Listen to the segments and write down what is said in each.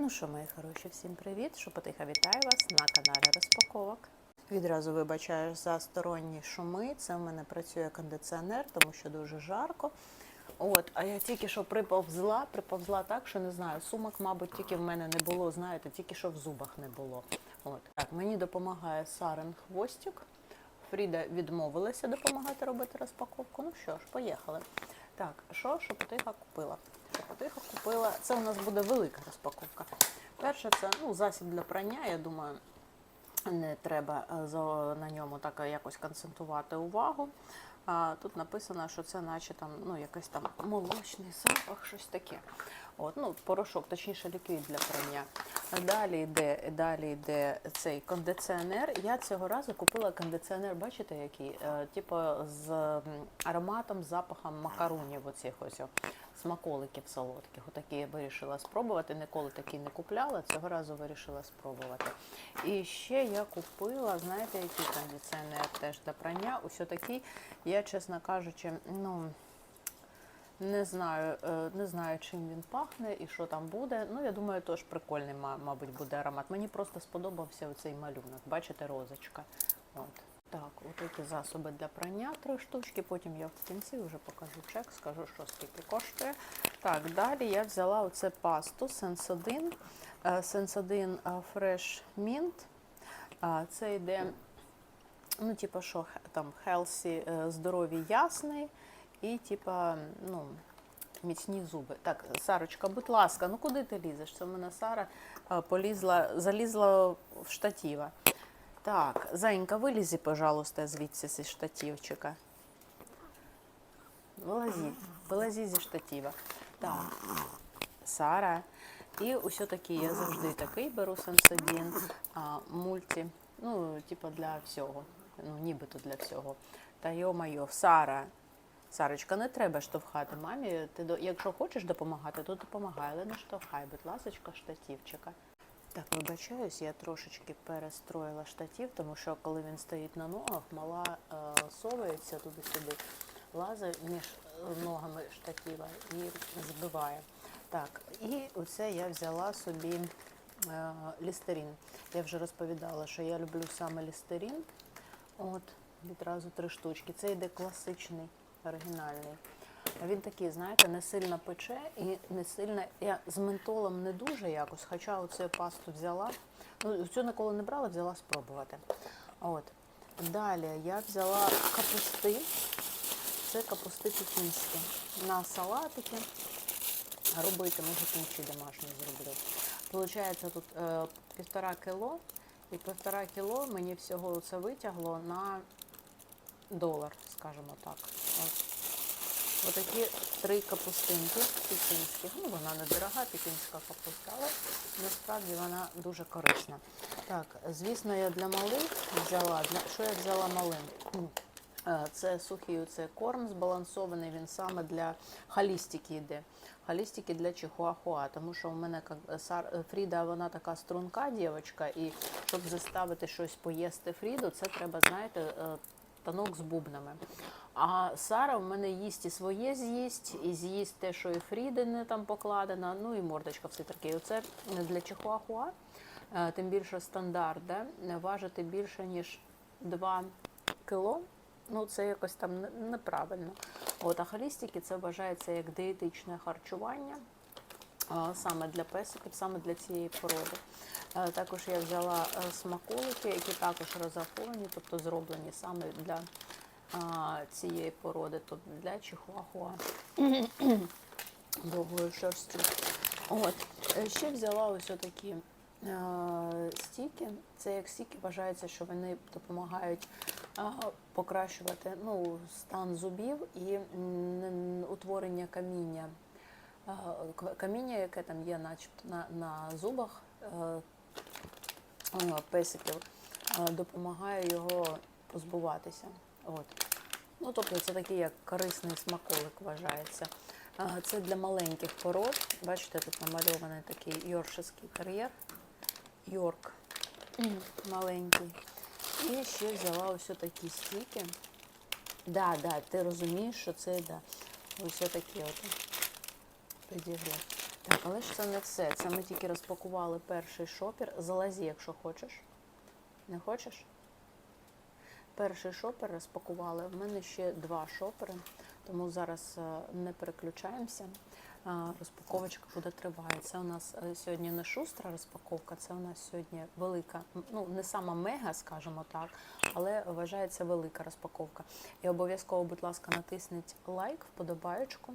Ну що, мої хороші, всім привіт! Шепотиха вітаю вас на каналі Розпаковок. Відразу вибачаю за сторонні шуми. Це в мене працює кондиціонер, тому що дуже жарко. От, а я тільки що приповзла, приповзла так, що не знаю, сумок, мабуть, тільки в мене не було, знаєте, тільки що в зубах не було. От. Так, мені допомагає Сарен хвостик. Фріда відмовилася допомагати робити розпаковку. Ну що ж, поїхали. Так, що Шепотиха купила? Шепотиха купила. Це у нас буде велика розпаковка. Перше, це ну, засіб для прання. Я думаю, не треба е, на ньому так е, якось концентрувати увагу. А, тут написано, що це наче там ну, якийсь там молочний запах, щось таке. От, ну, порошок, точніше ліквід для прання. Далі йде, далі йде цей кондиціонер. Я цього разу купила кондиціонер, бачите, який? Е, типу з ароматом, запахом макарунів, оцих ось смаколиків солодких. Отакі я вирішила спробувати. Ніколи такі не купляла, цього разу вирішила спробувати. І ще я купила, знаєте, який кондиціонер теж для прання. Ось такий, я, чесно кажучи, ну. Не знаю, е, не знаю, чим він пахне і що там буде. Ну, я думаю, теж прикольний, мабуть, буде аромат. Мені просто сподобався оцей малюнок. Бачите, розочка. От. Так, от такі засоби для прання, три штучки. Потім я в кінці вже покажу чек, скажу, що скільки коштує. Так, далі я взяла оце пасту Sensodyne. Е, Sensodyne е, Fresh Mint. Це йде, ну, типу, що там healthy, е, здоровий ясний і, типа, ну, міцні зуби. Так, Сарочка, будь ласка, ну куди ти лізеш? Це в мене Сара е, полізла, залізла в штатива. Так, Зайенька, вилізі, пожалуйста, звідси зі штативчика. Вилазі, вилазі зі штатива. Так, Сара. І ось такий, я завжди такий беру Сенсодін, а, мульті, ну, типу для всього. Ну, нібито для всього. Та йо-майо, Сара. Сарочка, не треба штовхати мамі. Ти до- якщо хочеш допомагати, то допомагай, але не штовхай, будь ласочка, штативчика. Так, вибачаюсь, я трошечки перестроїла штатив, тому що коли він стоїть на ногах, мала е, совається туди-сюди, лазить між е, ногами штатива і збиває. Так, і оце я взяла собі е, лістерін. Я вже розповідала, що я люблю саме лістерін. От, відразу три штучки. Це йде класичний, оригінальний. Він такий, знаєте, не сильно пече і не сильно. Я з ментолом не дуже якось, хоча оцю пасту взяла. Ну, цю ніколи не брала, взяла спробувати. От. Далі я взяла капусти. Це капусти пекінські. На салатики. Робити, може, кінчі домашні зроблю. Получається тут е, півтора кіло. І півтора кіло мені всього це витягло на долар, скажімо так. Ось. Отакі три капустинки пекінських. Ну, вона не дорога, пекінська капуста, але насправді вона дуже корисна. Так, звісно, я для малих взяла. Для... Що я взяла малим? Е, Це сухий це корм збалансований, він саме для халістики йде. Халістики для чихуахуа, тому що у мене Фріда, вона така струнка дівчинка, і щоб заставити щось поїсти Фріду, це треба, знаєте, е, танок з бубнами. А Сара в мене їсть і своє з'їсть, і з'їсть те, що і Фрідини там покладено, ну і мордочка все таке. Оце для чихуахуа, е, тим більше стандарт, да? важити більше, ніж 2 кіло. Ну, це якось там неправильно. От, а холістики це вважається як дієтичне харчування саме для песиків, саме для цієї породи. Е, Також я взяла е, смаколики, які також розраховані, тобто зроблені саме для цієї породи, тобто для чихуахуа довгою шерстю. От. Е, Ще взяла ось такі е, стіки. Це як стіки вважається, що вони допомагають покращувати ну, стан зубів і м, утворення каміння. Каміння, яке там є начебто на, на зубах е, песиків, допомагає його позбуватися. От. Ну, тобто це такий як корисний смаколик вважається. Це для маленьких пород. Бачите, тут намальований такий йоршеский кар'єр. Йорк маленький. І ще взяла ось такі стіки. Да, да, ти розумієш, що це да. Ось такі от. Підігрів. Так, але ж це не все. Це ми тільки розпакували перший шопер. Залазі, якщо хочеш. Не хочеш? Перший шопер розпакували. В мене ще два шопери, тому зараз е, не переключаємося. Розпаковочка буде триває. Це у нас е, сьогодні не шустра розпаковка, це у нас сьогодні велика, ну не сама мега, скажімо так, але вважається велика розпаковка. І обов'язково, будь ласка, натисніть лайк, вподобаєчку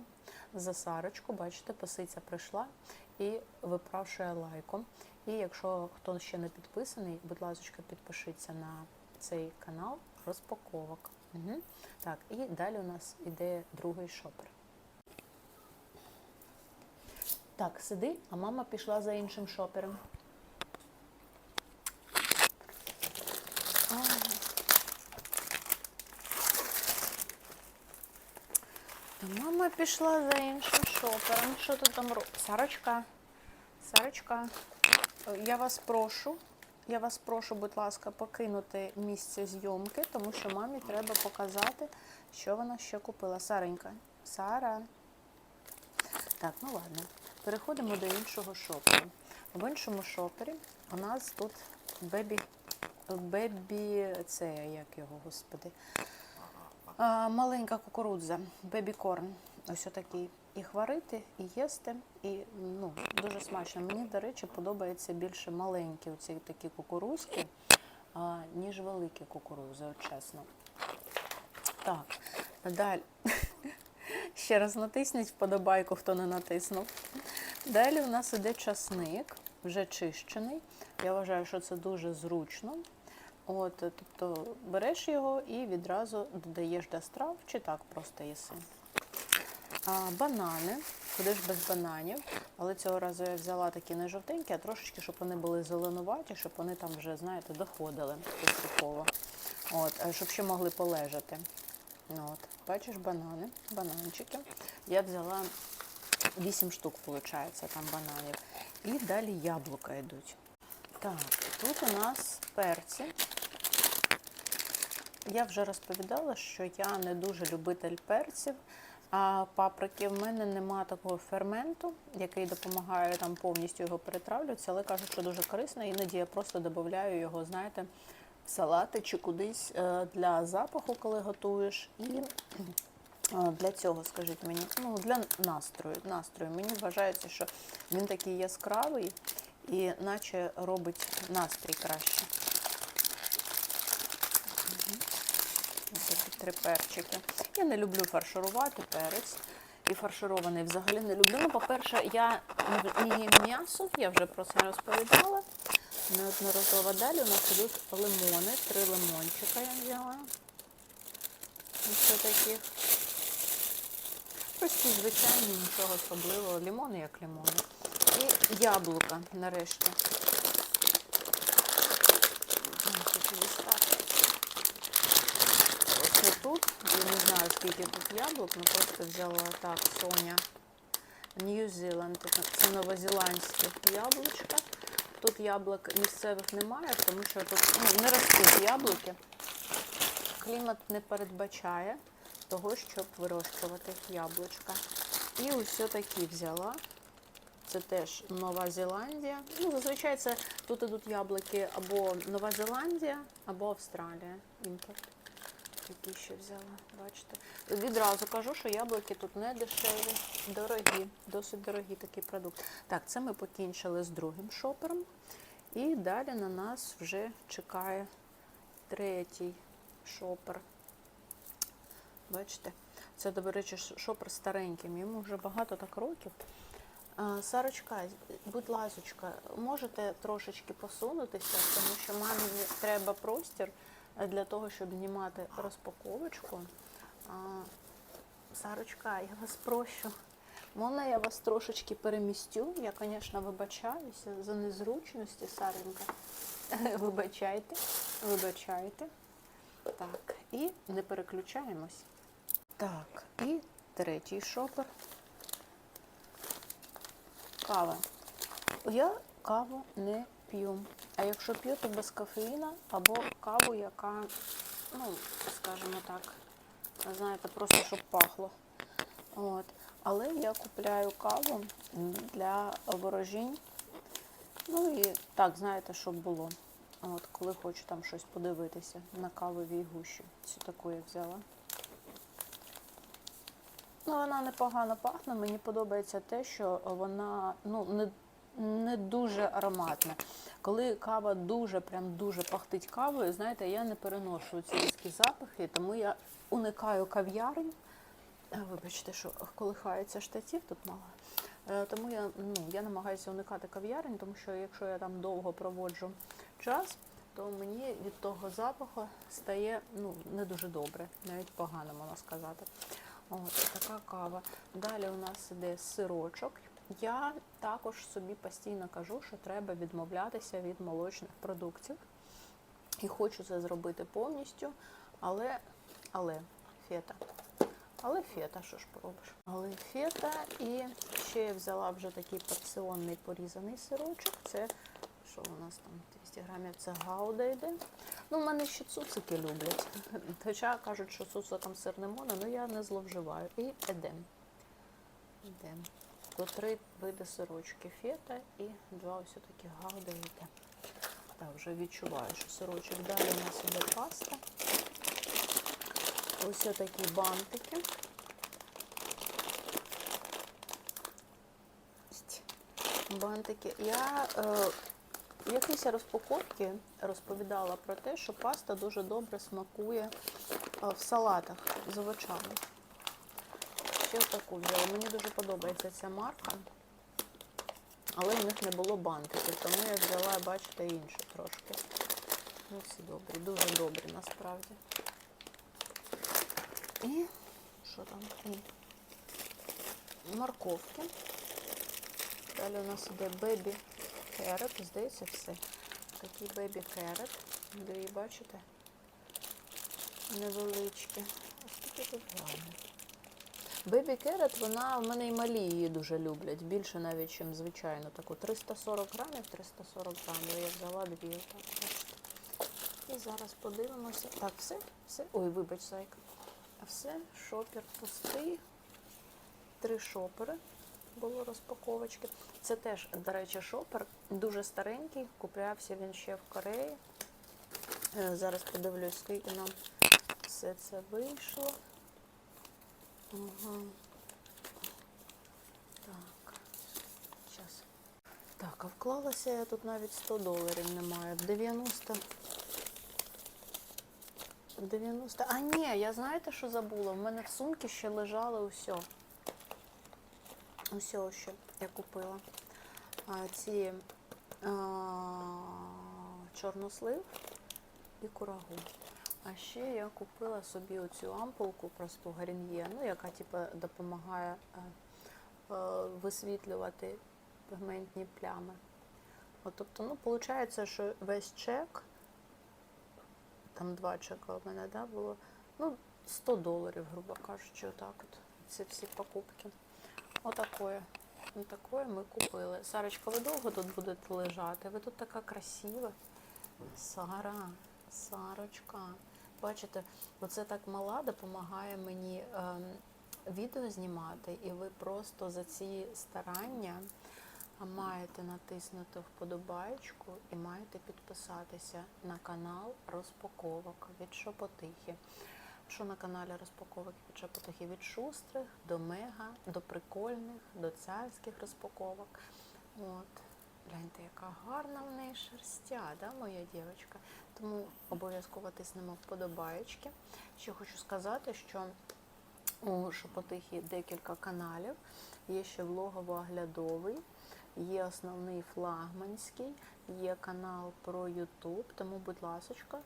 за Сарочку. Бачите, писиця прийшла і випрашує лайком. І якщо хто ще не підписаний, будь ласка, підпишіться на цей канал розпаковок. Угу. Так, і далі у нас іде другий шопер. Так, сиди, а мама пішла за іншим шопером. Мама пішла за іншим шопером. Що ти там робиш? Сарочка, Сарочка, я вас прошу, я вас прошу, будь ласка, покинути місце зйомки, тому що мамі треба показати, що вона ще купила. Саренька, Сара. Так, ну ладно. Переходимо до іншого шоперу. В іншому шопері у нас тут бебі, бебі, це як його, господи, а, маленька кукурудза, бебі-корн. Ось отакий. Їх варити і їсти, і ну, дуже смачно. Мені, до речі, подобається більше маленькі оці такі кукурузки, а, ніж великі кукурузи, от чесно. Так, далі. Ще раз натисніть вподобайку, хто не натиснув. Далі у нас іде часник, вже чищений. Я вважаю, що це дуже зручно. От, тобто береш його і відразу додаєш до страв, чи так просто їси. Банани, куди ж без бананів, але цього разу я взяла такі не жовтенькі, а трошечки, щоб вони були зеленуваті, щоб вони там вже, знаєте, доходили поступово. От, щоб ще могли полежати. Ну, от, бачиш, банани, бананчики. Я взяла 8 штук, виходить, там бананів. І далі яблука йдуть. Так, тут у нас перці. Я вже розповідала, що я не дуже любитель перців, а паприки в мене нема такого ферменту, який допомагає там повністю його перетравлюватися, але кажуть, що дуже корисно. Іноді я просто додаю його, знаєте, в салати чи кудись е, для запаху, коли готуєш. І е, для цього, скажіть мені, ну для настрою. настрою. Мені вважається, що він такий яскравий і наче робить настрій краще. Ось такі три перчики. Я не люблю фарширувати перець. І фарширований взагалі не люблю. Ну, по-перше, я не їм м'ясо, я вже про це розповідала. Неодноразово далі у нас йдуть лимони, три лимончика я взяла. Ось таких. Прості, звичайні, нічого особливого. Лимони як лимони. І яблука нарешті. Ось такі дістати. Оце тут, я не знаю, скільки тут яблук, ну просто взяла так, Соня. Нью-Зіланд, це новозеландські яблучка. Тут яблук місцевих немає, тому що тут ну, не ростуть яблуки. Клімат не передбачає того, щоб вирощувати яблучка. І ось такі взяла. Це теж Нова Зеландія. Ну, зазвичай це тут ідуть яблуки або Нова Зеландія, або Австралія. Імпорт. Такі ще взяла, бачите. Відразу кажу, що яблуки тут не дешеві, дорогі, досить дорогі такий продукт. Так, це ми покінчили з другим шопером. І далі на нас вже чекає третій шопер. Бачите? Це, до речі, шопер старенький, йому вже багато так років. Сарочка, будь ласочка, можете трошечки посунутися, тому що мамі треба простір для того, щоб знімати розпаковочку. Сарочка, я вас прошу. Можна я вас трошечки перемістю? Я, звісно, вибачаюся за незручності, Саренька. Вибачайте, вибачайте. Так, і не переключаємось. Так, і третій шопер. Кава. Я каву не п'ю. А якщо п'ю, то без кофеїна або каву, яка, ну, скажімо так, знаєте, просто щоб пахло. От. Але я купляю каву для ворожінь. Ну і так, знаєте, щоб було. От, коли хочу там щось подивитися на кавовій гущі. Цю таку я взяла. Ну, вона непогано пахне. Мені подобається те, що вона ну, не, не дуже ароматна. Коли кава дуже, прям дуже пахтить кавою, знаєте, я не переношу ці різкі запахи, тому я уникаю кав'ярень. Е, Вибачте, що колихається штатів тут мало. Е, Тому я, ну, я намагаюся уникати кав'ярень, тому що якщо я там довго проводжу час, то мені від того запаху стає ну, не дуже добре, навіть погано можна сказати. От така кава. Далі у нас іде сирочок. Я також собі постійно кажу, що треба відмовлятися від молочних продуктів. І хочу це зробити повністю, але, але фета. Але фета, що ж поробиш? Але фета і ще я взяла вже такий порціонний порізаний сирочок. Це що у нас там 200 грамів? Це гауда йде. Ну, в мене ще цуцики люблять. Хоча кажуть, що цуциком сир не можна, але я не зловживаю. І едем. Едем. То три види сирочки фета і два ось такі гауда йде. Так, вже відчуваю, що сирочок. Далі у нас іде паста. Ось такі бантики. Бантики. Я е, в якійсь розпаковці розповідала про те, що паста дуже добре смакує е, в салатах з овочами. Ще таку взяла. Мені дуже подобається ця марка, але в них не було бантиків, тому я взяла, бачите, іншу трошки. Ну, всі добрі, дуже добрі насправді. І що там? І морковки. Далі у нас іде бебі керет, здається, все. Такий бебі керет. Дві, бачите? Невеличкі. Ось такі тут гарні. Бебі керет, вона в мене і малі її дуже люблять. Більше навіть, ніж звичайно. Таку 340 грамів, 340 грамів. Я взяла дві. Отак. І зараз подивимося. Так, все, все. Ой, вибач, зайка. Все, шопер пустий. Три шопери було розпаковочки. Це теж, до речі, шопер дуже старенький. Куплявся він ще в Кореї. Е, Зараз подивлюсь, скільки нам все це вийшло. Ага. Так. Зараз. Так, а вклалася я тут навіть 100 доларів немає. 90. 90. А ні, я знаєте, що забула? В мене в сумці ще лежало усе. Усе ще я купила. А, ці а, чорнослив і курагу. А ще я купила собі оцю ампулку просту гарін'є, ну, яка типу, допомагає е, е, висвітлювати пігментні плями. От, тобто, ну, виходить, що весь чек там два чека у мене да, було. Ну, 100 доларів, грубо кажучи, отак от. Ці всі покупки. Отакое. Отакое ми купили. Сарочка, ви довго тут будете лежати? Ви тут така красива. Сара, Сарочка. Бачите, оце так мала допомагає мені ем, відео знімати, і ви просто за ці старання маєте натиснути вподобайку і маєте підписатися на канал розпаковок від Шопотихи. Що на каналі розпаковок від Шопотихи? Від шустрих до мега, до прикольних, до царських розпаковок. От. Гляньте, яка гарна в неї шерстя, да, моя дівчинка. Тому обов'язково тиснемо вподобаєчки. Ще хочу сказати, що у Шопотихі декілька каналів. Є ще влогово-оглядовий, є основний флагманський, є канал про YouTube, тому, будь ласка,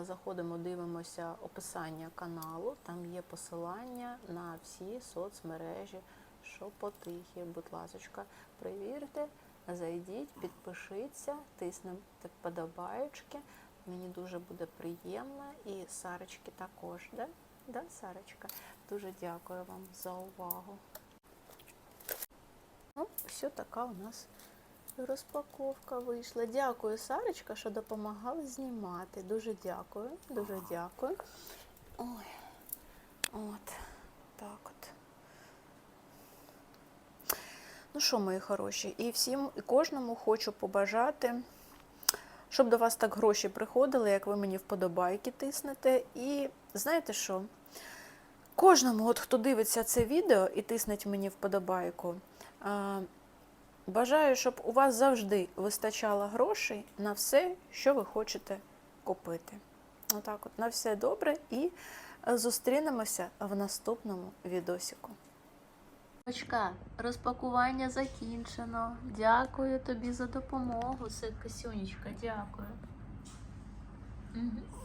заходимо, дивимося описання каналу, там є посилання на всі соцмережі Шопотихи. Будь ласка, перевірте, зайдіть, підпишіться, тиснемо вподобаєчки. Мені дуже буде приємно і Сарочки також, да? Да, Сарочка? Дуже дякую вам за увагу. Ну, все така у нас розпаковка вийшла. Дякую, Сарочка, що допомагала знімати. Дуже дякую, дуже дякую. Ой, от, так от. Ну що, мої хороші, і всім і кожному хочу побажати, щоб до вас так гроші приходили, як ви мені вподобайки тиснете. І знаєте що? Кожному, от хто дивиться це відео і тиснеть мені вподобайку, бажаю, щоб у вас завжди вистачало грошей на все, що ви хочете купити. Отак, от на все добре, і е, зустрінемося в наступному відосіку. Очка, розпакування закінчено. Дякую тобі за допомогу, Касюнечка, дякую. Угу.